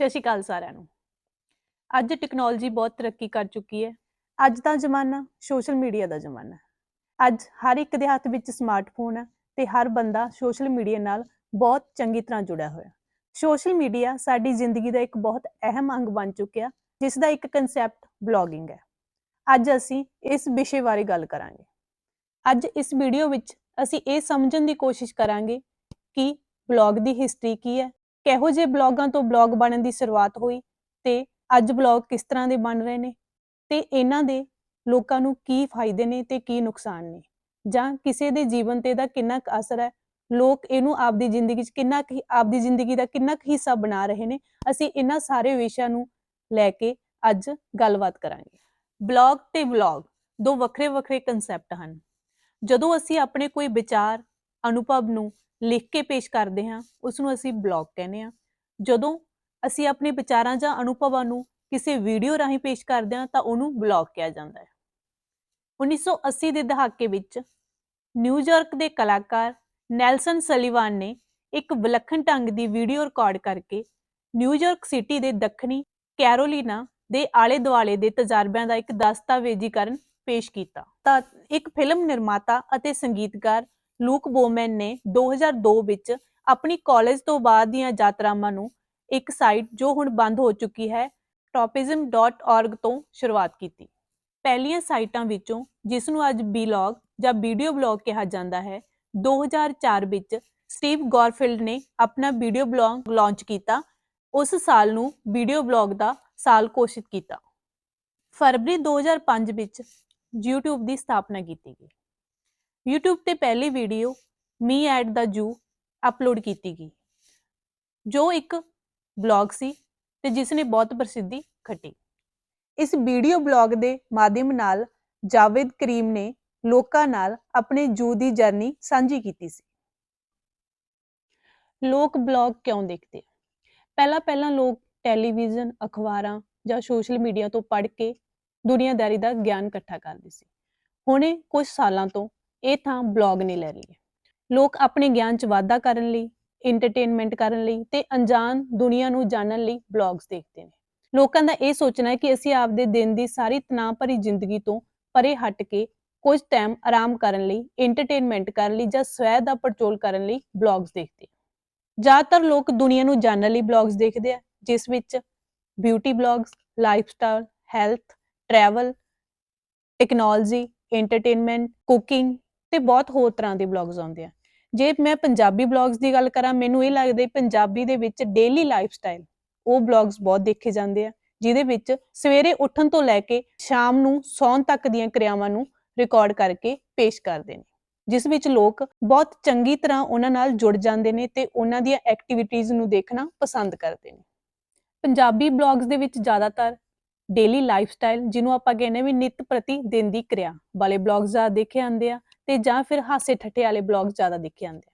ਸਤਿ ਸ਼੍ਰੀ ਅਕਾਲ ਸਾਰਿਆਂ ਨੂੰ। ਅੱਜ ਟੈਕਨੋਲੋਜੀ ਬਹੁਤ ਤਰੱਕੀ ਕਰ ਚੁੱਕੀ ਹੈ। ਅੱਜ ਦਾ ਜ਼ਮਾਨਾ ਸੋਸ਼ਲ ਮੀਡੀਆ ਦਾ ਜ਼ਮਾਨਾ ਹੈ। ਅੱਜ ਹਰ ਇੱਕ ਦੇ ਹੱਥ ਵਿੱਚ ਸਮਾਰਟਫੋਨ ਹੈ ਤੇ ਹਰ ਬੰਦਾ ਸੋਸ਼ਲ ਮੀਡੀਆ ਨਾਲ ਬਹੁਤ ਚੰਗੀ ਤਰ੍ਹਾਂ ਜੁੜਿਆ ਹੋਇਆ ਸੋਸ਼ਲ ਮੀਡੀਆ ਸਾਡੀ ਜ਼ਿੰਦਗੀ ਦਾ ਇੱਕ ਬਹੁਤ ਅਹਿਮ ਅੰਗ ਬਣ ਚੁੱਕਿਆ, ਜਿਸ ਦਾ ਇੱਕ ਕਨਸੈਪਟ ਬਲੌਗਿੰਗ ਹੈ। ਅੱਜ ਅਸੀਂ ਇਸ ਵਿਸ਼ੇ ਬਾਰੇ ਗੱਲ ਕਰਾਂਗੇ। ਅੱਜ ਇਸ ਵੀਡੀਓ ਵਿੱਚ ਅਸੀਂ ਇਹ ਸਮਝਣ ਦੀ ਕੋਸ਼ਿਸ਼ ਕਰਾਂਗੇ ਕਿ ਬਲੌਗ ਦੀ ਹਿਸਟਰੀ ਕੀ ਹੈ ਕਿਹੋ ਜਿਹੇ ਬਲੌਗਾਂ ਤੋਂ ਬਲੌਗ ਬਣਨ ਦੀ ਸ਼ੁਰੂਆਤ ਹੋਈ ਤੇ ਅੱਜ ਬਲੌਗ ਕਿਸ ਤਰ੍ਹਾਂ ਦੇ ਬਣ ਰਹੇ ਨੇ ਤੇ ਇਹਨਾਂ ਦੇ ਲੋਕਾਂ ਨੂੰ ਕੀ ਫਾਇਦੇ ਨੇ ਤੇ ਕੀ ਨੁਕਸਾਨ ਨੇ? ਜਾਂ ਕਿਸੇ ਦੇ ਜੀਵਨ ਤੇ ਦਾ ਕਿੰਨਾ ਕੁ ਅਸਰ ਹੈ? ਲੋਕ ਇਹਨੂੰ ਆਪਦੀ ਜ਼ਿੰਦਗੀ 'ਚ ਕਿੰਨਾ ਕੁ ਆਪਦੀ ਜ਼ਿੰਦਗੀ ਦਾ ਕਿੰਨਾ ਕੁ ਹਿੱਸਾ ਬਣਾ ਰਹੇ ਨੇ? ਅਸੀਂ ਇਹਨਾਂ ਸਾਰੇ ਵਿਸ਼ਿਆਂ ਨੂੰ ਲੈ ਕੇ ਅੱਜ ਗੱਲਬਾਤ ਕਰਾਂਗੇ। ਬਲੌਗ ਤੇ ਵਲੌਗ ਦੋ ਵੱਖਰੇ ਵੱਖਰੇ ਕਨਸੈਪਟ ਹਨ। ਜਦੋਂ ਅਸੀਂ ਆਪਣੇ ਕੋਈ ਵਿਚਾਰ, ਅਨੁਭਵ ਨੂੰ ਲਿਖ ਕੇ ਪੇਸ਼ ਕਰਦੇ ਹਾਂ ਉਸ ਨੂੰ ਅਸੀਂ ਬਲੌਗ ਕਹਿੰਦੇ ਹਾਂ। ਜਦੋਂ ਅਸੀਂ ਆਪਣੇ ਵਿਚਾਰਾਂ ਜਾਂ ਅਨੁਭਵਾਂ ਨੂੰ ਕਿਸੇ ਵੀਡੀਓ ਰਾਹੀਂ ਪੇਸ਼ ਕਰਦੇ ਹਾਂ, ਤਾਂ ਉਹਨੂੰ ਬਲੌਗ ਕਿਹਾ ਜਾਂਦਾ ਹੈ। 1980 ਦੇ ਦਹਾਕੇ ਵਿੱਚ ਨਿਊਯਾਰਕ ਦੇ ਕਲਾਕਾਰ ਨੈਲਸਨ ਸਲੀਵਾਨ ਨੇ ਇੱਕ ਵਿਲੱਖਣ ਢੰਗ ਦੀ ਵੀਡੀਓ ਰਿਕਾਰਡ ਕਰਕੇ ਨਿਊਯਾਰਕ ਸਿਟੀ ਦੇ ਦੱਖਣੀ ਕੈਰੋਲੀਨਾ ਦੇ ਆਲੇ-ਦੁਆਲੇ ਦੇ ਤਜਰਬਿਆਂ ਦਾ ਇੱਕ ਦਸਤਾਵੇਜ਼ੀਕਰਨ ਪੇਸ਼ ਕੀਤਾ। ਤਾਂ ਇੱਕ ਫਿਲਮ ਨਿਰਮਾਤਾ ਅਤੇ ਸੰਗੀਤਕਾਰ ਲੂਕ ਬੋਮੈਨ ਨੇ 2002 ਵਿੱਚ ਆਪਣੀ ਕਾਲਜ ਤੋਂ ਬਾਅਦ ਦੀਆਂ ਯਾਤਰਾਵਾਂ ਨੂੰ ਇੱਕ ਸਾਈਟ ਜੋ ਹੁਣ ਬੰਦ ਹੋ ਚੁੱਕੀ ਹੈ topism.org ਤੋਂ ਸ਼ੁਰੂਆਤ ਕੀਤੀ। ਪਹਿਲੀਆਂ ਸਾਈਟਾਂ ਵਿੱਚੋਂ ਜਿਸ ਨੂੰ ਅੱਜ ਬਲੌਗ ਜਾਂ ਵੀਡੀਓ ਬਲੌਗ ਕਿਹਾ ਜਾਂਦਾ ਹੈ 2004 ਵਿੱਚ ਸਟੀਵ ਗੌਰਫੀਲਡ ਨੇ ਆਪਣਾ ਵੀਡੀਓ ਬਲੌਗ ਲਾਂਚ ਕੀਤਾ। ਉਸ ਸਾਲ ਨੂੰ ਵੀਡੀਓ ਬਲੌਗ ਦਾ ਸਾਲ ਘੋਸ਼ਿਤ ਕੀਤਾ। ਫਰਵਰੀ 2005 ਵਿੱਚ YouTube ਦੀ ਸਥਾਪਨਾ ਕੀਤੀ ਗਈ। YouTube ਤੇ ਪਹਿਲੀ ਵੀਡੀਓ ਮੀ ਐਟ ਦਾ ਜੂ ਅਪਲੋਡ ਕੀਤੀ ਗਈ, ਜੋ ਇੱਕ ਬਲੌਗ ਸੀ ਤੇ ਜਿਸ ਨੇ ਬਹੁਤ ਪ੍ਰਸਿੱਧੀ ਖੱਟੀ ਇਸ ਵੀਡੀਓ ਬਲੌਗ ਦੇ ਮਾਧਿਅਮ ਨਾਲ ਜਾਵੇਦ ਕਰੀਮ ਨੇ ਲੋਕਾਂ ਨਾਲ ਆਪਣੇ ਜੂ ਦੀ ਜਰਨੀ ਸਾਂਝੀ ਕੀਤੀ ਸੀ। ਲੋਕ ਬਲੌਗ ਕਿਉਂ ਦੇਖਦੇ ਆ? ਪਹਿਲਾਂ ਪਹਿਲਾਂ ਲੋਕ ਟੈਲੀਵਿਜ਼ਨ ਅਖਬਾਰਾਂ ਜਾਂ ਸੋਸ਼ਲ ਮੀਡੀਆ ਤੋਂ ਪੜ੍ਹ ਕੇ ਦੁਨੀਆਦਾਰੀ ਦਾ ਗਿਆਨ ਇਕੱਠਾ ਕਰਦੇ ਸੀ। ਹੁਣੇ ਕੁਝ ਸਾਲਾਂ ਤੋਂ ਇਹ ਥਾਂ ਬਲੌਗ ਨਹੀਂ ਲੈ ਰਹੀ ਹੈ। ਲੋਕ ਆਪਣੇ ਗਿਆਨ 'ਚ ਵਾਧਾ ਕਰਨ ਲਈ ਐਂਟਰਟੇਨਮੈਂਟ ਕਰਨ ਲਈ ਤੇ ਅਣਜਾਣ ਦੁਨੀਆ ਨੂੰ ਜਾਣਨ ਲਈ ਬਲੌਗਸ ਦੇਖਦੇ ਨੇ। ਲੋਕਾਂ ਦਾ ਇਹ ਸੋਚਣਾ ਹੈ ਕਿ ਅਸੀਂ ਆਪਦੇ ਦਿਨ ਦੀ ਸਾਰੀ ਤਣਾਅ ਭਰੀ ਜ਼ਿੰਦਗੀ ਤੋਂ ਪਰੇ ਹਟ ਕੇ ਕੁਝ ਟਾਈਮ ਆਰਾਮ ਕਰਨ ਲਈ ਐਂਟਰਟੇਨਮੈਂਟ ਕਰਨ ਲਈ ਜਾਂ ਸਵੈ ਦਾ ਪੜਚੋਲ ਕਰਨ ਲਈ ਬਲੌਗਸ ਦੇਖਦੇ ਆ ਜ਼ਿਆਦਾਤਰ ਲੋਕ ਦੁਨੀਆ ਨੂੰ ਜਾਣਨ ਲਈ ਬਲੌਗਸ ਦੇਖਦੇ ਆ, ਜਿਸ ਵਿੱਚ beauty blogs lifestyle health travel technology entertainment cooking ਤੇ ਬਹੁਤ ਹੋਰ ਤਰ੍ਹਾਂ ਦੇ ਬਲੌਗਸ ਆਉਂਦੇ ਆ। ਜੇ ਮੈਂ ਪੰਜਾਬੀ ਬਲੌਗਸ ਦੀ ਗੱਲ ਕਰਾਂ, ਮੈਨੂੰ ਇਹ ਲੱਗਦਾ ਹੈ ਪੰਜਾਬੀ ਦੇ ਵਿੱਚ ਡੇਲੀ ਲਾਈਫ ਸਟਾਈਲ ਉਹ ਬਲੌਗਸ ਬਹੁਤ ਦੇਖੇ ਜਾਂਦੇ ਆ, ਜਿਹਦੇ ਵਿੱਚ ਸਵੇਰੇ ਉੱਠਣ ਤੋਂ ਲੈ ਕੇ ਸ਼ਾਮ ਨੂੰ ਸੌਣ ਤੱਕ ਦੀਆਂ ਕਿਰਿਆਵਾਂ ਨੂੰ ਰਿਕਾਰਡ ਕਰਕੇ ਪੇਸ਼ ਕਰਦੇ ਨੇ। ਜਿਸ ਵਿੱਚ ਲੋਕ ਬਹੁਤ ਚੰਗੀ ਤਰ੍ਹਾਂ ਉਹਨਾਂ ਨਾਲ ਜੁੜ ਜਾਂਦੇ ਨੇ ਤੇ ਉਹਨਾਂ ਦੀਆਂ ਐਕਟੀਵਿਟੀਜ਼ ਨੂੰ ਦੇਖਣਾ ਪਸੰਦ ਕਰਦੇ ਨੇ। ਪੰਜਾਬੀ ਬਲੌਗਸ ਦੇ ਵਿੱਚ ਜ਼ਿਆਦਾਤਰ ਡੇਲੀ ਲਾਈਫ ਸਟਾਈਲ ਜਿਹਨੂੰ ਆਪਾਂ ਕਹਿੰਦੇ ਵੀ ਨਿਤ ਪ੍ਰਤੀ ਦਿਨ ਦੀ ਕਿਰਿਆ ਵਾਲੇ ਬਲੌਗਸ ਜ਼ਿਆਦਾ ਦੇਖੇ ਜਾਂਦੇ ਆ। ਤੇ ਜਾਂ ਫਿਰ ਹਾਸੇ ਠੱਠੇ ਵਾਲੇ ਬਲੌਗਸ ਜ਼ਿਆਦਾ ਦੇਖੇ ਜਾਂਦੇ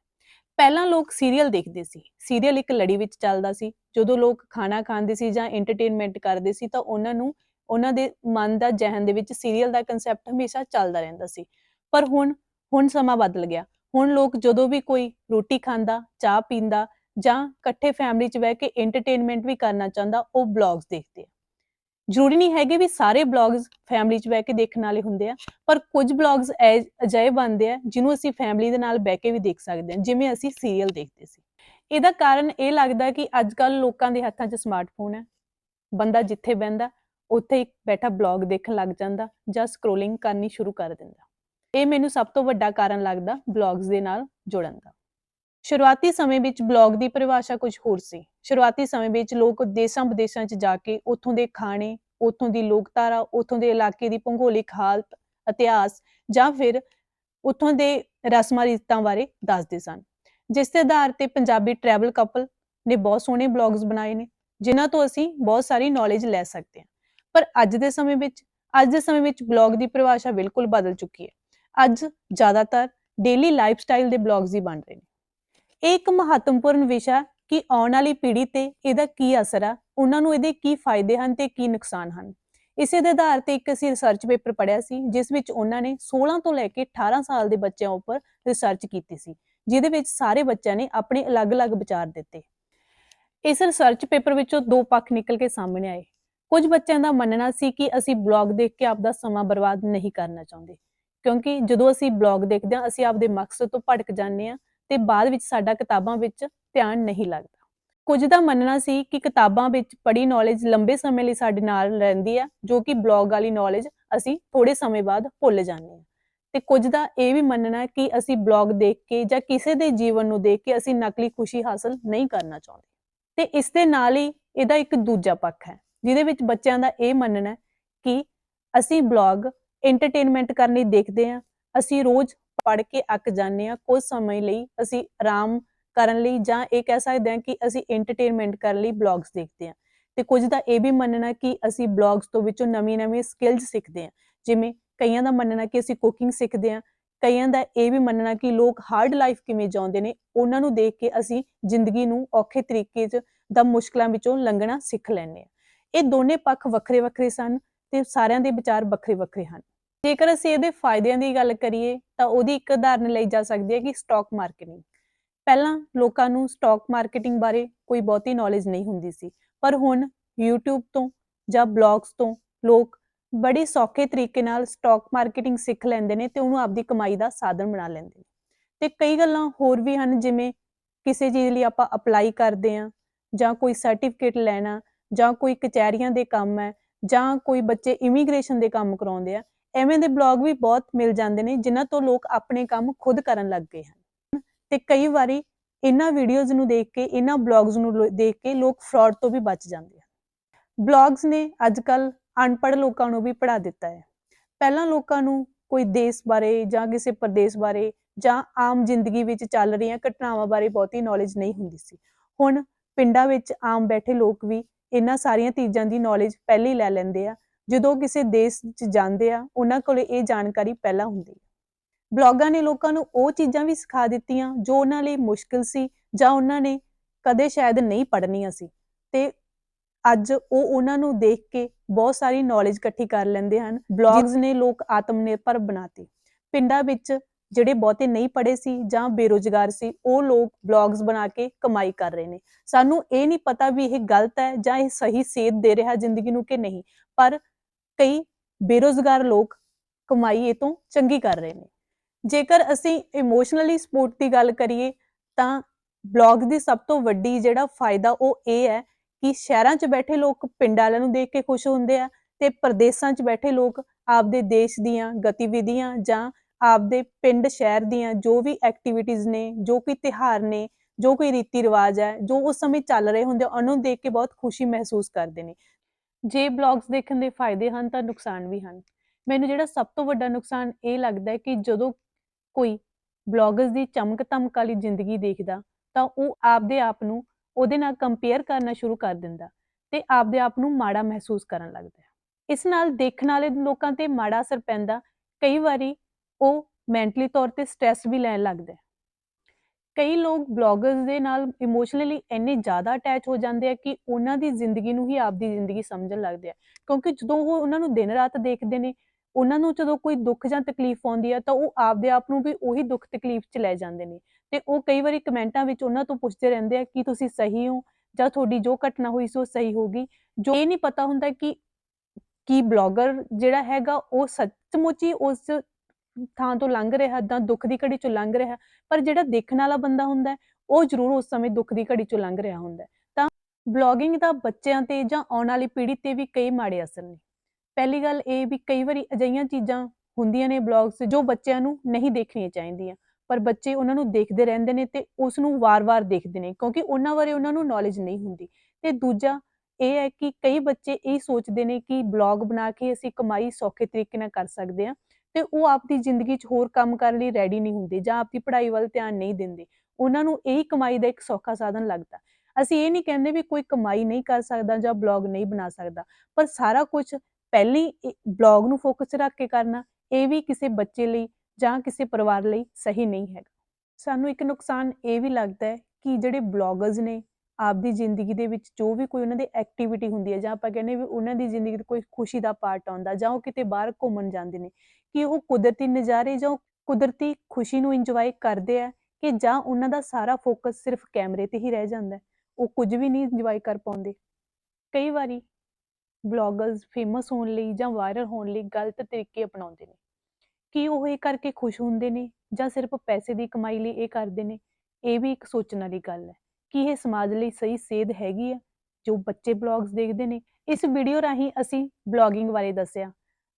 ਪਹਿਲਾਂ ਲੋਕ ਸੀਰੀਅਲ ਦੇਖਦੇ ਸੀ। ਸੀਰੀਅਲ ਇੱਕ ਲੜੀ ਵਿੱਚ ਚੱਲਦਾ ਸੀ। ਜਦੋਂ ਲੋਕ ਖਾਣਾ ਖਾਂਦੇ ਸੀ ਜਾਂ ਐਂਟਰਟੇਨਮੈਂਟ ਕਰਦੇ ਸੀ ਤਾਂ ਉਹਨਾਂ ਨੂੰ, ਉਹਨਾਂ ਦੇ ਮਨ ਦਾ ਜਹਨ ਦੇ ਵਿੱਚ ਸੀਰੀਅਲ ਦਾ ਕਨਸੈਪਟ ਹਮੇਸ਼ਾ ਚੱਲਦਾ ਰਹਿੰਦਾ ਸੀ। ਪਰ ਹੁਣ ਹੁਣ ਸਮਾਂ ਬਦਲ ਗਿਆ। ਹੁਣ ਲੋਕ ਜਦੋਂ ਵੀ ਕੋਈ ਰੋਟੀ ਖਾਂਦਾ, ਚਾਹ ਪੀਂਦਾ ਜਾਂ ਇਕੱਠੇ ਫੈਮਿਲੀ 'ਚ ਬਹਿ ਕੇ ਐਂਟਰਟੇਨਮੈਂਟ ਵੀ ਕਰਨਾ ਚਾਹੁੰਦਾ, ਉਹ ਬਲੌਗਸ ਦੇਖਦੇ ਆ। ਜ਼ਰੂਰੀ ਨਹੀਂ ਹੈਗੇ ਵੀ ਸਾਰੇ ਬਲੌਗਸ ਫੈਮਿਲੀ 'ਚ ਬਹਿ ਕੇ ਦੇਖਣ ਵਾਲੇ ਹੁੰਦੇ ਆ, ਪਰ ਕੁਝ ਬਲੌਗਸ ਅਜਿਹੇ ਬਣਦੇ ਆ ਜਿਹਨੂੰ ਅਸੀਂ ਫੈਮਿਲੀ ਦੇ ਨਾਲ ਬਹਿ ਕੇ ਵੀ ਦੇਖ ਸਕਦੇ ਹਾਂ, ਜਿਵੇਂ ਅਸੀਂ ਸੀਰੀਅਲ ਦੇਖਦੇ ਸੀ। ਇਹਦਾ ਕਾਰਨ ਇਹ ਲੱਗਦਾ ਕਿ ਅੱਜ ਕੱਲ ਲੋਕਾਂ ਦੇ ਹੱਥਾਂ 'ਚ ਸਮਾਰਟਫੋਨ ਹੈ। ਬੰਦਾ ਜਿੱਥੇ ਬਹਿੰਦਾ, ਉੱਥੇ ਹੀ ਬੈਠਾ ਬਲੌਗ ਦੇਖਣ ਲੱਗ ਜਾਂਦਾ ਜਾਂ ਸਕਰੋਲਿੰਗ ਕਰਨੀ ਸ਼ੁਰੂ ਕਰ ਦਿੰਦਾ। ਇਹ ਮੈਨੂੰ ਸਭ ਤੋਂ ਵੱਡਾ ਕਾਰਨ ਲੱਗਦਾ ਬਲੌਗਸ ਦੇ ਨਾਲ ਜੁੜਨ ਦਾ। ਸ਼ੁਰੂਆਤੀ ਸਮੇਂ ਵਿੱਚ ਬਲੌਗ ਦੀ ਪਰਿਭਾਸ਼ਾ ਕੁਝ ਹੋਰ ਸੀ। ਸ਼ੁਰੂਆਤੀ ਸਮੇਂ ਵਿੱਚ ਲੋਕ ਦੇਸ਼ਾਂ ਵਿਦੇਸ਼ਾਂ 'ਚ ਜਾ ਕੇ ਉੱਥੋਂ ਦੇ ਖਾਣੇ ਉੱਥੋਂ ਦੀ ਲੋਕਧਾਰਾ, ਉੱਥੋਂ ਦੇ ਇਲਾਕੇ ਦੀ ਭੂਗੋਲਿਕ ਹਾਲਤ, ਇਤਿਹਾਸ ਜਾਂ ਫਿਰ ਉੱਥੋਂ ਦੇ ਰਸਮਾਂ, ਰੀਤਾਂ ਬਾਰੇ ਦੱਸਦੇ ਸਨ। ਜਿਸ ਦੇ ਆਧਾਰ ਤੇ ਪੰਜਾਬੀ ਟਰੈਵਲ ਕਪਲ ਨੇ ਬਹੁਤ ਸੋਹਣੇ ਬਲੌਗਸ ਬਣਾਏ ਨੇ, ਜਿਨ੍ਹਾਂ ਤੋਂ ਅਸੀਂ ਬਹੁਤ ਸਾਰੀ ਨੌਲੇਜ ਲੈ ਸਕਦੇ ਹਾਂ। ਪਰ ਅੱਜ ਦੇ ਸਮੇਂ ਵਿੱਚ, ਅੱਜ ਦੇ ਸਮੇਂ ਵਿੱਚ ਬਲੌਗ ਦੀ ਪਰਿਭਾਸ਼ਾ ਬਿਲਕੁਲ ਬਦਲ ਚੁੱਕੀ ਹੈ। ਅੱਜ ਜ਼ਿਆਦਾਤਰ ਡੇਲੀ ਲਾਈਫਸਟਾਈਲ ਦੇ ਬਲੌਗਸ ਹੀ ਬਣ ਰਹੇ ਨੇ। ਇਹ ਇੱਕ ਮਹੱਤਵਪੂਰਨ ਵਿਸ਼ਾ ਕਿ ਆਉਣ ਵਾਲੀ ਪੀੜ੍ਹੀ ਤੇ ਇਹਦਾ ਕੀ ਅਸਰ ਆ, ਉਹਨਾਂ ਨੂੰ ਇਹਦੇ ਕੀ ਫਾਇਦੇ ਹਨ ਤੇ ਕੀ ਨੁਕਸਾਨ ਹਨ। ਇਸੇ ਦੇ ਆਧਾਰ ਤੇ ਇੱਕ ਅਸੀਂ ਰਿਸਰਚ ਪੇਪਰ ਪੜਿਆ ਸੀ, ਜਿਸ ਵਿੱਚ ਉਹਨਾਂ ਨੇ 16 ਤੋਂ ਲੈ ਕੇ 18 ਸਾਲ ਦੇ ਬੱਚਿਆਂ ਉੱਪਰ ਰਿਸਰਚ ਕੀਤੀ ਸੀ, ਜਿਹਦੇ ਵਿੱਚ ਸਾਰੇ ਬੱਚਿਆਂ ਨੇ ਆਪਣੇ ਅਲੱਗ-ਅਲੱਗ ਵਿਚਾਰ ਦਿੱਤੇ। ਇਸ ਰਿਸਰਚ ਪੇਪਰ ਵਿੱਚੋਂ ਦੋ ਪੱਖ ਨਿਕਲ ਕੇ ਸਾਹਮਣੇ ਆਏ। ਕੁਝ ਬੱਚਿਆਂ ਦਾ ਮੰਨਣਾ ਸੀ ਕਿ ਅਸੀਂ ਬਲੌਗ ਦੇਖ ਕੇ ਆਪਦਾ ਸਮਾਂ ਬਰਬਾਦ ਨਹੀਂ ਕਰਨਾ ਚਾਹੁੰਦੇ, ਕਿਉਂਕਿ ਜਦੋਂ ਅਸੀਂ ਬਲੌਗ ਦੇਖਦੇ ਹਾਂ, ਅਸੀਂ ਆਪਦੇ ਮਕਸਦ ਤੋਂ ਭਟਕ ਜਾਂਦੇ ਹਾਂ ਤੇ ਬਾਅਦ ਵਿੱਚ ਸਾਡਾ ਕਿਤਾਬਾਂ ਵਿੱਚ ਧਿਆਨ ਨਹੀਂ ਲੱਗਦਾ। ਕੁਝ ਦਾ ਮੰਨਣਾ ਸੀ ਕਿ ਕਿਤਾਬਾਂ ਵਿੱਚ ਪੜ੍ਹੀ ਨੌਲੇਜ ਲੰਬੇ ਸਮੇਂ ਲਈ ਸਾਡੇ ਨਾਲ ਰਹਿੰਦੀ ਹੈ, ਜੋ ਕਿ ਬਲੌਗ ਵਾਲੀ ਨੌਲੇਜ ਅਸੀਂ ਥੋੜੇ ਸਮੇਂ ਬਾਅਦ ਭੁੱਲ ਜਾਂਦੇ ਹਾਂ। ਤੇ ਕੁਝ ਦਾ ਇਹ ਵੀ ਮੰਨਣਾ ਕਿ ਅਸੀਂ ਬਲੌਗ ਦੇਖ ਕੇ ਜਾਂ ਕਿਸੇ ਦੇ ਜੀਵਨ ਨੂੰ ਦੇਖ ਕੇ ਅਸੀਂ ਨਕਲੀ ਖੁਸ਼ੀ ਹਾਸਲ ਨਹੀਂ ਕਰਨਾ ਚਾਹੁੰਦੇ। ਤੇ ਇਸ ਦੇ ਨਾਲ ਹੀ ਇਹਦਾ ਇੱਕ ਦੂਜਾ ਪੱਖ ਹੈ, ਜਿਹਦੇ ਵਿੱਚ ਬੱਚਿਆਂ ਦਾ ਇਹ ਮੰਨਣਾ ਹੈ ਕਿ ਅਸੀਂ ਬਲੌਗ ਐਂਟਰਟੇਨਮੈਂਟ ਕਰਨ ਲਈ ਦੇਖਦੇ ਹਾਂ, ਅਸੀਂ ਰੋਜ਼ ਪੜ੍ਹ ਕੇ ਅੱਕ ਜਾਂਦੇ ਹਾਂ, ਕੁਝ ਸਮੇਂ ਲਈ ਅਸੀਂ ਆਰਾਮ ਕਰਨ ਲਈ ਜਾਂ ਇਹ ਕਹਿ ਸਕਦੇ ਹਾਂ ਕਿ ਅਸੀਂ ਐਂਟਰਟੇਨਮੈਂਟ ਕਰਨ ਲਈ ਬਲੌਗਸ ਦੇਖਦੇ ਹਾਂ। ਤੇ ਕੁਝ ਦਾ ਇਹ ਵੀ ਮੰਨਣਾ ਕਿ ਅਸੀਂ ਬਲੌਗਸ ਤੋਂ ਵਿੱਚੋਂ ਨਵੀਂ-ਨਵੀਂ ਸਕਿੱਲਸ ਸਿੱਖਦੇ ਹਾਂ। ਜਿਵੇਂ ਕਈਆਂ ਦਾ ਮੰਨਣਾ ਕਿ ਅਸੀਂ ਕੁਕਿੰਗ ਸਿੱਖਦੇ ਹਾਂ, ਕਈਆਂ ਦਾ ਇਹ ਵੀ ਮੰਨਣਾ ਕਿ ਲੋਕ ਹਾਰਡ ਲਾਈਫ ਕਿਵੇਂ ਜਿਉਂਦੇ ਨੇ, ਉਹਨਾਂ ਨੂੰ ਦੇਖ ਕੇ ਅਸੀਂ ਜ਼ਿੰਦਗੀ ਨੂੰ ਔਖੇ ਤਰੀਕੇ 'ਚ ਦਾ ਮੁਸ਼ਕਲਾਂ ਵਿੱਚੋਂ ਲੰਘਣਾ ਸਿੱਖ ਲੈਂਦੇ ਹਾਂ। ਇਹ ਦੋਨੇ ਪੱਖ ਵੱਖਰੇ-ਵੱਖਰੇ ਸਨ ਤੇ ਸਾਰਿਆਂ ਦੇ ਵਿਚਾਰ ਵੱਖਰੇ-ਵੱਖਰੇ ਹਨ। ਜੇਕਰ ਅਸੀਂ ਇਹਦੇ ਫਾਇਦਿਆਂ ਦੀ ਗੱਲ ਕਰੀਏ ਤਾਂ ਉਹਦੀ ਇੱਕ ਉਦਾਹਰਨ ਲਈ ਜਾ ਸਕਦੀ ਹੈ ਕਿ ਸਟਾਕ ਮਾਰਕੀਟਿੰਗ ਪਹਿਲਾਂ ਲੋਕਾਂ ਨੂੰ ਸਟਾਕ ਮਾਰਕੀਟਿੰਗ ਬਾਰੇ ਕੋਈ ਬਹੁਤੀ ਨੌਲੇਜ ਨਹੀਂ ਹੁੰਦੀ ਸੀ, ਪਰ ਹੁਣ YouTube ਤੋਂ ਜਾਂ ਬਲੌਗਸ ਤੋਂ ਲੋਕ ਬੜੇ ਸੌਖੇ ਤਰੀਕੇ ਨਾਲ ਸਟਾਕ ਮਾਰਕੀਟਿੰਗ ਸਿੱਖ ਲੈਂਦੇ ਨੇ ਤੇ ਉਹਨੂੰ ਆਪਦੀ ਕਮਾਈ ਦਾ ਸਾਧਨ ਬਣਾ ਲੈਂਦੇ ਨੇ। ਤੇ ਕਈ ਗੱਲਾਂ ਹੋਰ ਵੀ ਹਨ, ਜਿਵੇਂ ਕਿਸੇ ਚੀਜ਼ ਲਈ ਆਪਾਂ ਅਪਲਾਈ ਕਰਦੇ ਆ ਜਾਂ ਕੋਈ ਸਰਟੀਫਿਕੇਟ ਲੈਣਾ ਜਾਂ ਕੋਈ ਕਚਹਿਰੀਆਂ ਦੇ ਕੰਮ ਹੈ ਜਾਂ ਕੋਈ ਬੱਚੇ ਇਮੀਗ੍ਰੇਸ਼ਨ ਦੇ ਕੰਮ ਕਰਾਉਂਦੇ ਆ, ਐਵੇਂ ਦੇ ਬਲੌਗ ਵੀ ਬਹੁਤ ਮਿਲ ਜਾਂਦੇ ਨੇ, ਜਿਨ੍ਹਾਂ ਤੋਂ ਲੋਕ ਆਪਣੇ ਕੰਮ ਖੁਦ ਕਰਨ ਲੱਗ ਗਏ ਹਨ। ਤੇ ਕਈ ਵਾਰੀ ਇਹਨਾਂ ਵੀਡੀਓਜ਼ ਨੂੰ ਦੇਖ ਕੇ, ਇਹਨਾਂ ਬਲੌਗਸ ਨੂੰ ਲੋ- ਦੇਖ ਕੇ ਲੋਕ ਫਰਾਡ ਤੋਂ ਵੀ ਬਚ ਜਾਂਦੇ ਹਨ ਬਲੌਗਸ ਨੇ ਅੱਜ ਕੱਲ ਅਨਪੜ੍ਹ ਲੋਕਾਂ ਨੂੰ ਵੀ ਪੜ੍ਹਾ ਦਿੱਤਾ ਹੈ। ਪਹਿਲਾਂ ਲੋਕਾਂ ਨੂੰ ਕੋਈ ਦੇਸ਼ ਬਾਰੇ ਜਾਂ ਕਿਸੇ ਪ੍ਰਦੇਸ਼ ਬਾਰੇ ਜਾਂ ਆਮ ਜ਼ਿੰਦਗੀ ਵਿੱਚ ਚੱਲ ਰਹੀਆਂ ਘਟਨਾਵਾਂ ਬਾਰੇ ਬਹੁਤੀ ਨੌਲੇਜ ਨਹੀਂ ਹੁੰਦੀ ਸੀ। ਹੁਣ ਪਿੰਡਾਂ ਵਿੱਚ ਆਮ ਬੈਠੇ ਲੋਕ ਵੀ ਇਹਨਾਂ ਸਾਰੀਆਂ ਚੀਜ਼ਾਂ ਦੀ ਨੌਲੇਜ ਪਹਿਲੇ ਹੀ ਲੈ ਲੈਂਦੇ ਆ। ਜਦੋਂ ਕਿਸੇ ਦੇਸ਼ 'ਚ ਜਾਂਦੇ ਆ, ਉਹਨਾਂ ਕੋਲੇ ਇਹ ਜਾਣਕਾਰੀ ਪਹਿਲਾਂ ਹੁੰਦੀ ਹੈ ਬਲੌਗਾਂ ਨੇ ਲੋਕਾਂ ਨੂੰ ਉਹ ਚੀਜ਼ਾਂ ਵੀ ਸਿਖਾ ਦਿੱਤੀਆਂ ਜੋ ਉਹਨਾਂ ਲਈ ਮੁਸ਼ਕਿਲ ਸੀ ਜਾਂ ਉਹਨਾਂ ਨੇ ਕਦੇ ਸ਼ਾਇਦ ਨਹੀਂ ਪੜ੍ਹਨੀਆਂ ਸੀ। ਤੇ ਅੱਜ ਉਹ ਉਹਨਾਂ ਨੂੰ ਦੇਖ ਕੇ ਬਹੁਤ ਸਾਰੀ ਨੌਲੇਜ ਇਕੱਠੀ ਕਰ ਲੈਂਦੇ ਹਨ। ਬਲੌਗਸ ਨੇ ਲੋਕ ਆਤਮ ਨਿਰਭਰ ਬਣਾਤੇ। ਪਿੰਡਾਂ ਵਿੱਚ ਜਿਹੜੇ ਬਹੁਤੇ ਨਹੀਂ ਪੜ੍ਹੇ ਸੀ ਜਾਂ ਬੇਰੋਜ਼ਗਾਰ ਸੀ, ਉਹ ਲੋਕ ਬਲੌਗਸ ਬਣਾ ਕੇ ਕਮਾਈ ਕਰ ਰਹੇ ਨੇ। ਸਾਨੂੰ ਇਹ ਨਹੀਂ ਪਤਾ ਵੀ ਇਹ ਗਲਤ ਹੈ ਜਾਂ ਇਹ ਸਹੀ ਸੇਧ ਦੇ ਰਿਹਾ ਜ਼ਿੰਦਗੀ ਨੂੰ ਕਿ ਨਹੀਂ, ਪਰ ਕਈ ਬੇਰੋਜ਼ਗਾਰ ਲੋਕ ਕਮਾਈ ਇਹ ਤੋਂ ਚੰਗੀ ਕਰ ਰਹੇ ਨੇ। ਜੇਕਰ ਅਸੀਂ ਇਮੋਸ਼ਨਲੀ ਸਪੋਰਟ ਦੀ ਗੱਲ ਕਰੀਏ ਤਾਂ ਬਲੌਗ ਦੀ ਸਭ ਤੋਂ ਵੱਡੀ ਜਿਹੜਾ ਫਾਇਦਾ ਉਹ ਇਹ ਹੈ ਕਿ ਸ਼ਹਿਰਾਂ 'ਚ ਬੈਠੇ ਲੋਕ ਪਿੰਡ ਵਾਲਿਆਂ ਨੂੰ ਦੇਖ ਕੇ ਖੁਸ਼ ਹੁੰਦੇ ਆ ਤੇ ਪ੍ਰਦੇਸਾਂ 'ਚ ਬੈਠੇ ਲੋਕ ਆਪਦੇ ਦੇਸ਼ ਦੀਆਂ ਗਤੀਵਿਧੀਆਂ ਜਾਂ ਆਪਦੇ ਪਿੰਡ ਸ਼ਹਿਰ ਦੀਆਂ ਜੋ ਵੀ ਐਕਟੀਵਿਟੀਜ਼ ਨੇ ਜੋ ਕੋਈ ਤਿਹਾਰ ਨੇ ਜੋ ਕੋਈ ਰੀਤੀ ਰਿਵਾਜ ਹੈ ਜੋ ਉਸ ਸਮੇਂ ਚੱਲ ਰਹੇ ਹੁੰਦੇ ਆ, ਉਹਨੂੰ ਦੇਖ ਕੇ ਬਹੁਤ ਖੁਸ਼ੀ ਮਹਿਸੂਸ ਕਰਦੇ ਨੇ। ਜੇ ਬਲੌਗਸ ਦੇਖਣ ਦੇ ਫਾਇਦੇ ਹਨ ਤਾਂ ਨੁਕਸਾਨ ਵੀ ਹਨ। ਮੈਨੂੰ ਜਿਹੜਾ ਸਭ ਤੋਂ ਵੱਡਾ ਨੁਕਸਾਨ ਇਹ ਲੱਗਦਾ ਹੈ ਕਿ ਜਦੋਂ ਕੋਈ ਬਲੌਗਰਸ ਦੀ ਚਮਕ ਧਮਕ ਵਾਲੀ ਜ਼ਿੰਦਗੀ ਦੇਖਦਾ, ਤਾਂ ਉਹ ਆਪਦੇ ਆਪ ਨੂੰ ਉਹਦੇ ਨਾਲ ਕੰਪੇਅਰ ਕਰਨਾ ਸ਼ੁਰੂ ਕਰ ਦਿੰਦਾ ਤੇ ਆਪਦੇ ਆਪ ਨੂੰ ਮਾੜਾ ਮਹਿਸੂਸ ਕਰਨ ਲੱਗਦਾ ਹੈ। ਇਸ ਨਾਲ ਦੇਖਣ ਵਾਲੇ ਲੋਕਾਂ ਤੇ ਮਾੜਾ ਅਸਰ ਪੈਂਦਾ, ਕਈ ਵਾਰੀ ਉਹ ਮੈਂਟਲੀ ਤੌਰ ਤੇ ਸਟ੍ਰੈਸ ਵੀ ਲੈਣ ਲੱਗਦਾ ਹੈ। ਕਈ ਲੋਕ ਬਲੌਗਰਸ ਦੇ ਨਾਲ ਇਮੋਸ਼ਨਲੀ ਇੰਨੇ ਜ਼ਿਆਦਾ ਅਟੈਚ ਹੋ ਜਾਂਦੇ ਆ ਕਿ ਉਹਨਾਂ ਦੀ ਜ਼ਿੰਦਗੀ ਨੂੰ ਹੀ ਆਪਦੀ ਜ਼ਿੰਦਗੀ ਸਮਝਣ ਲੱਗਦੇ ਆ, ਕਿਉਂਕਿ ਜਦੋਂ ਉਹ ਉਹਨਾਂ ਨੂੰ ਦਿਨ ਰਾਤ ਦੇਖਦੇ ਨੇ ਉਹਨਾਂ ਨੂੰ ਜਦੋਂ ਕੋਈ ਦੁੱਖ ਜਾਂ ਤਕਲੀਫ ਆਉਂਦੀ ਹੈ ਤਾਂ ਉਹ ਆਪਦੇ ਆਪ ਨੂੰ ਵੀ ਉਹੀ ਦੁੱਖ ਤਕਲੀਫ 'ਚ ਲੈ ਜਾਂਦੇ ਨੇ। ਤੇ ਉਹ ਕਈ ਵਾਰੀ ਕਮੈਂਟਾਂ ਵਿੱਚ ਉਹਨਾਂ ਤੋਂ ਪੁੱਛਦੇ ਰਹਿੰਦੇ ਆ ਕਿ ਤੁਸੀਂ ਸਹੀ ਹੋ ਜਾਂ ਤੁਹਾਡੀ ਜੋ ਘਟਨਾ ਹੋਈ ਸੀ ਉਹ ਸਹੀ ਹੋਗੀ ਜੋ ਇਹ ਨਹੀਂ ਪਤਾ ਹੁੰਦਾ ਕਿ, ਕੀ ਬਲੌਗਰ ਜਿਹੜਾ ਹੈਗਾ ਉਹ ਸੱਚਮੁੱਚ ਹੀ ਉਸ ਥਾਂ ਤੋਂ ਲੰਘ ਰਿਹਾ, ਜਾਂ ਦੁੱਖ ਦੀ ਘੜੀ ਚੋਂ ਲੰਘ ਰਿਹਾ, ਪਰ ਜਿਹੜਾ ਦੇਖਣ ਵਾਲਾ ਬੰਦਾ ਹੁੰਦਾ, ਉਹ ਜ਼ਰੂਰ ਉਸ ਸਮੇਂ ਦੁੱਖ ਦੀ ਘੜੀ ਚੋਂ ਲੰਘ ਰਿਹਾ ਹੁੰਦਾ। ਤਾਂ ਬਲੌਗਿੰਗ ਦਾ ਬੱਚਿਆਂ ਤੇ ਜਾਂ ਆਉਣ ਵਾਲੀ ਪੀੜ੍ਹੀ ਤੇ ਵੀ ਕਈ ਮਾੜੇ ਅਸਰ ਨੇ। ਪਹਿਲੀ ਗੱਲ ਇਹ ਵੀ ਕਈ ਵਾਰੀ ਅਜਿਹੀਆਂ ਚੀਜ਼ਾਂ ਹੁੰਦੀਆਂ ਨੇ ਬਲੌਗਸ ਜੋ ਬੱਚਿਆਂ ਨੂੰ ਨਹੀਂ ਦੇਖਣੀਆਂ ਚਾਹੀਦੀਆਂ, ਪਰ ਬੱਚੇ ਉਹਨਾਂ ਨੂੰ ਦੇਖਦੇ ਰਹਿੰਦੇ ਨੇ ਤੇ ਉਸ ਨੂੰ ਵਾਰ-ਵਾਰ ਦੇਖਦੇ ਨੇ ਕਿਉਂਕਿ ਉਹਨਾਂ ਬਾਰੇ ਉਹਨਾਂ ਨੂੰ ਨੌਲੇਜ ਨਹੀਂ ਹੁੰਦੀ। ਤੇ ਦੂਜਾ ਇਹ ਹੈ ਕਿ ਕਈ ਬੱਚੇ ਇਹ ਸੋਚਦੇ ਨੇ ਕਿ ਬਲੌਗ ਬਣਾ ਕੇ ਅਸੀਂ ਕਮਾਈ ਸੌਖੇ ਤਰੀਕੇ ਨਾਲ ਕਰ ਸਕਦੇ ਹਾਂ ਤੇ ਉਹ ਆਪਦੀ ਜ਼ਿੰਦਗੀ 'ਚ ਹੋਰ ਕੰਮ ਕਰਨ ਲਈ ਰੈਡੀ ਨਹੀਂ ਹੁੰਦੇ ਜਾਂ ਆਪਦੀ ਪੜ੍ਹਾਈ ਵੱਲ ਧਿਆਨ ਨਹੀਂ ਦਿੰਦੇ। ਉਹਨਾਂ ਨੂੰ ਇਹ ਕਮਾਈ ਦਾ ਇੱਕ ਸੌਖਾ ਸਾਧਨ ਲੱਗਦਾ। ਅਸੀਂ ਇਹ ਨਹੀਂ ਕਹਿੰਦੇ ਵੀ ਕੋਈ ਕਮਾਈ ਨਹੀਂ ਕਰ ਸਕਦਾ ਜਾਂ ਬਲੌਗ ਨਹੀਂ ਬਣਾ ਸਕਦਾ, ਪਰ ਸਾਰਾ ਕੁਝ ਪਹਿਲੀ ਬਲੌਗ ਨੂੰ ਫੋਕਸ ਰੱਖ ਕੇ ਕਰਨਾ, ਇਹ ਵੀ ਕਿਸੇ ਬੱਚੇ ਲਈ ਜਾਂ ਕਿਸੇ ਪਰਿਵਾਰ ਲਈ ਸਹੀ ਨਹੀਂ ਹੈਗਾ। ਸਾਨੂੰ ਇੱਕ ਨੁਕਸਾਨ ਇਹ ਵੀ ਲੱਗਦਾ ਹੈ ਕਿ ਜਿਹੜੇ ਬਲੌਗਰਸ ਨੇ ਆਪਦੀ ਜ਼ਿੰਦਗੀ ਦੇ ਵਿੱਚ ਜੋ ਵੀ ਕੋਈ ਉਹਨਾਂ ਦੀ ਐਕਟੀਵਿਟੀ ਹੁੰਦੀ ਹੈ ਜਾਂ ਆਪਾਂ ਕਹਿੰਦੇ ਵੀ ਉਹਨਾਂ ਦੀ ਜ਼ਿੰਦਗੀ 'ਚ ਕੋਈ ਖੁਸ਼ੀ ਦਾ ਪਾਰਟ ਆਉਂਦਾ ਜਾਂ ਉਹ ਕਿਤੇ ਬਾਹਰ ਘੁੰਮਣ ਜਾਂਦੇ ਨੇ, ਕਿ ਉਹ ਕੁਦਰਤੀ ਨਜ਼ਾਰੇ ਜਾਂ ਕੁਦਰਤੀ ਖੁਸ਼ੀ ਨੂੰ ਇੰਜੋਏ ਕਰਦੇ ਆ ਕਿ ਜਾਂ ਉਹਨਾਂ ਦਾ ਸਾਰਾ ਫੋਕਸ ਸਿਰਫ ਕੈਮਰੇ ਤੇ ਹੀ ਰਹਿ ਜਾਂਦਾ ਉਹ ਕੁਝ ਵੀ ਨਹੀਂ ਇੰਜੋਏ ਕਰ ਪਾਉਂਦੇ। ਕਈ ਵਾਰੀ ਬਲੌਗਰਸ ਫੇਮਸ ਹੋਣ ਲਈ ਜਾਂ ਵਾਇਰਲ ਹੋਣ ਲਈ ਗਲਤ ਤਰੀਕੇ ਅਪਣਾਉਂਦੇ ਨੇ। ਕੀ ਉਹ ਇਹ ਕਰਕੇ ਖੁਸ਼ ਹੁੰਦੇ ਨੇ ਜਾਂ ਸਿਰਫ ਪੈਸੇ ਦੀ ਕਮਾਈ ਲਈ ਇਹ ਕਰਦੇ ਨੇ? ਇਹ ਵੀ ਇੱਕ ਸੋਚਣ ਵਾਲੀ ਗੱਲ ਹੈ। ਕਿ ਇਹ ਸਮਾਜ ਲਈ ਸਹੀ ਸੇਧ ਹੈਗੀ ਆ ਜੋ ਬੱਚੇ ਬਲੌਗਸ ਦੇਖਦੇ ਨੇ। ਇਸ ਵੀਡੀਓ ਰਾਹੀਂ ਅਸੀਂ ਬਲੌਗਿੰਗ ਬਾਰੇ ਦੱਸਿਆ।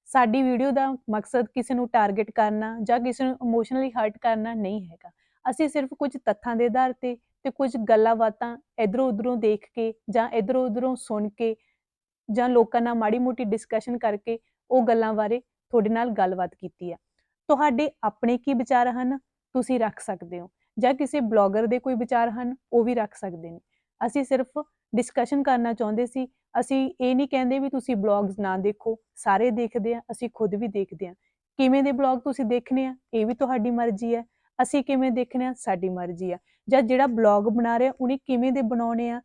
ਸਾਡੀ ਵੀਡੀਓ ਦਾ ਮਕਸਦ ਕਿਸੇ ਨੂੰ ਟਾਰਗੇਟ ਕਰਨਾ ਜਾਂ ਕਿਸੇ ਨੂੰ ਇਮੋਸ਼ਨਲੀ ਹਰਟ ਕਰਨਾ ਨਹੀਂ ਹੈਗਾ। ਅਸੀਂ ਸਿਰਫ ਕੁਝ ਤੱਥਾਂ ਦੇ ਆਧਾਰ ਤੇ ਤੇ ਕੁਝ ਗੱਲਾਂ ਬਾਤਾਂ ਇਧਰੋਂ ਉਧਰੋਂ ਦੇਖ ਕੇ ਜਾਂ ਇਧਰੋਂ ਉਧਰੋਂ ਸੁਣ ਕੇ ਜਾਂ ਲੋਕਾਂ ਨਾਲ ਮਾੜੀ ਮੋਟੀ ਡਿਸਕਸ਼ਨ ਕਰਕੇ ਉਹ ਗੱਲਾਂ ਬਾਰੇ ਤੁਹਾਡੇ ਨਾਲ ਗੱਲਬਾਤ ਕੀਤੀ ਆ। ਤੁਹਾਡੇ ਆਪਣੇ ਕੀ ਵਿਚਾਰ ਹਨ? ਤੁਸੀਂ ਰੱਖ ਸਕਦੇ ਹੋ। ਜਾਂ ਕਿਸੇ ਬਲੌਗਰ ਦੇ ਕੋਈ ਵਿਚਾਰ ਹਨ? ਉਹ ਵੀ ਰੱਖ ਸਕਦੇ ਨੇ। ਅਸੀਂ ਸਿਰਫ ਡਿਸਕਸ਼ਨ ਕਰਨਾ ਚਾਹੁੰਦੇ ਸੀ। ਅਸੀਂ ਇਹ ਨਹੀਂ ਕਹਿੰਦੇ ਵੀ ਤੁਸੀਂ ਬਲੌਗਸ ਨਾ ਦੇਖੋ। ਸਾਰੇ ਦੇਖਦੇ ਆ। ਅਸੀਂ ਖੁਦ ਵੀ ਦੇਖਦੇ ਆ। ਕਿਵੇਂ ਦੇ ਬਲੌਗ ਤੁਸੀਂ ਦੇਖਣੇ ਆ? ਇਹ ਵੀ ਤੁਹਾਡੀ ਮਰਜ਼ੀ ਹੈ ਅਸੀਂ ਕਿਵੇਂ ਦੇਖਣੇ ਆ? ਸਾਡੀ ਮਰਜ਼ੀ ਆ। ਜਾਂ ਜਿਹੜਾ ਬਲੌਗ ਬਣਾ ਰਿਹਾ, ਉਹਨੇ ਕਿਵੇਂ ਦੇ ਬਣਾਉਣੇ ਆ?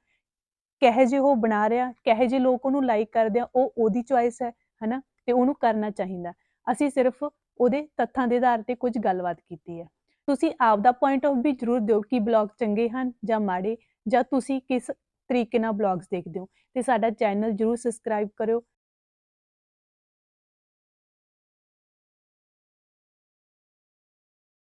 ਕਿਹੋ ਜਿਹੇ ਉਹ ਬਣਾ ਰਿਹਾ, ਕਿਹੋ ਜਿਹੇ ਲੋਕ ਉਹਨੂੰ ਲਾਈਕ ਕਰਦੇ ਆ, ਉਹ ਉਹਦੀ ਚੁਆਇਸ ਹੈ, ਹਨਾ? ਤੇ ਉਹਨੂੰ ਕਰਨਾ ਚਾਹੀਦਾ। ਅਸੀਂ ਸਿਰਫ ਉਹਦੇ ਤੱਥਾਂ ਦੇ ਆਧਾਰ ਤੇ ਕੁਝ ਗੱਲਬਾਤ ਕੀਤੀ ਹੈ। ਤੁਸੀਂ ਆਪ ਦਾ ਪੁਆਇੰਟ ਆਫ ਵੀ ਜ਼ਰੂਰ ਦਿਓ ਕਿ ਬਲੌਗ ਚੰਗੇ ਹਨ ਜਾਂ ਮਾੜੇ, ਜਾਂ ਤੁਸੀਂ ਕਿਸ ਤਰੀਕੇ ਨਾਲ ਬਲੌਗਸ ਦੇਖਦੇ ਹੋ। ਤੇ ਸਾਡਾ ਚੈਨਲ ਜ਼ਰੂਰ ਸਬਸਕ੍ਰਾਈਬ ਕਰਿਓ।